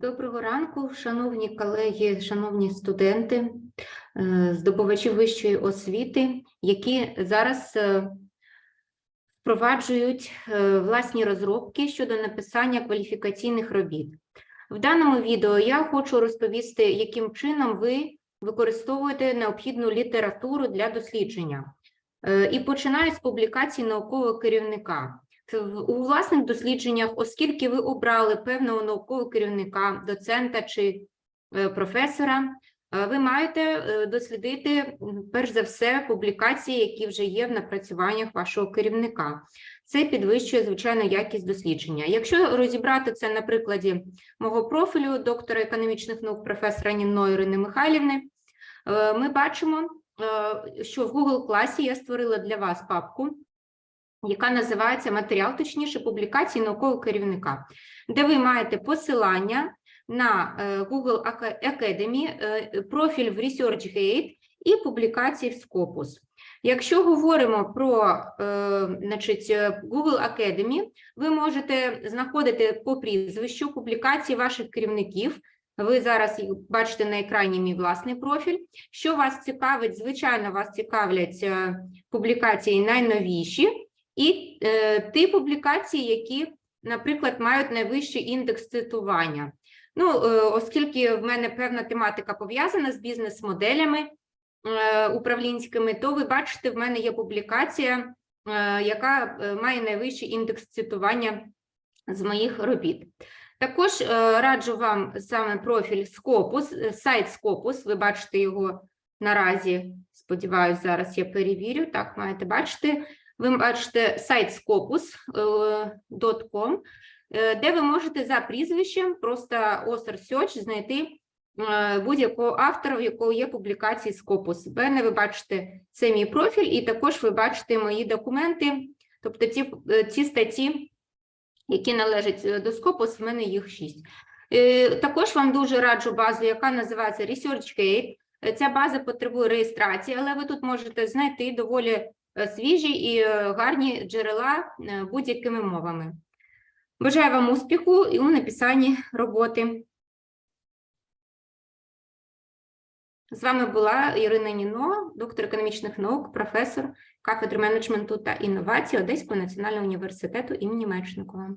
Доброго ранку, шановні колеги, шановні студенти, е, здобувачі вищої освіти, які зараз е, впроваджують е, власні розробки щодо написання кваліфікаційних робіт. В даному відео я хочу розповісти, яким чином ви використовуєте необхідну літературу для дослідження. І починаю з публікації наукового керівника. У власних дослідженнях, оскільки ви обрали певного наукового керівника, доцента чи е, професора, е, ви маєте е, дослідити перш за все публікації, які вже є в напрацюваннях вашого керівника. Це підвищує звичайно якість дослідження. Якщо розібрати це на прикладі мого профілю доктора економічних наук професора Нінної Ірини Михайлівни, ми бачимо, що в Google класі я створила для вас папку яка називається матеріал, точніше, публікації наукового керівника, де ви маєте посилання на е, Google Academy, е, профіль в ResearchGate і публікації в Scopus. Якщо говоримо про е, значить, Google Academy, ви можете знаходити по прізвищу публікації ваших керівників. Ви зараз бачите на екрані мій власний профіль. Що вас цікавить? Звичайно, вас цікавлять публікації найновіші і е, ті публікації, які, наприклад, мають найвищий індекс цитування. Ну, е, оскільки в мене певна тематика пов'язана з бізнес-моделями е, управлінськими, то ви бачите, в мене є публікація, е, яка е, має найвищий індекс цитування з моїх робіт. Також е, раджу вам саме профіль Scopus, е, сайт Scopus, ви бачите його наразі, сподіваюся, зараз я перевірю, так, маєте бачити. Ви бачите сайт scopus.com, е, де ви можете за прізвищем просто Author Search знайти е, будь-якого автора, в якого є публікації Scopus. Мене ви бачите це мій профіль, і також ви бачите мої документи, тобто ті, е, ті статті, які належать е, до Scopus, в мене їх шість. Е, Також вам дуже раджу базу, яка називається ResearchGate. Е, Ця база потребує реєстрації, але ви тут можете знайти доволі е, свіжі і е, гарні джерела е, будь-якими мовами. Бажаю вам успіху і у написанні роботи. З вами була Ірина Ніно, доктор економічних наук, професор кафедри менеджменту та інновацій Одеського національного університету імені Мечникова.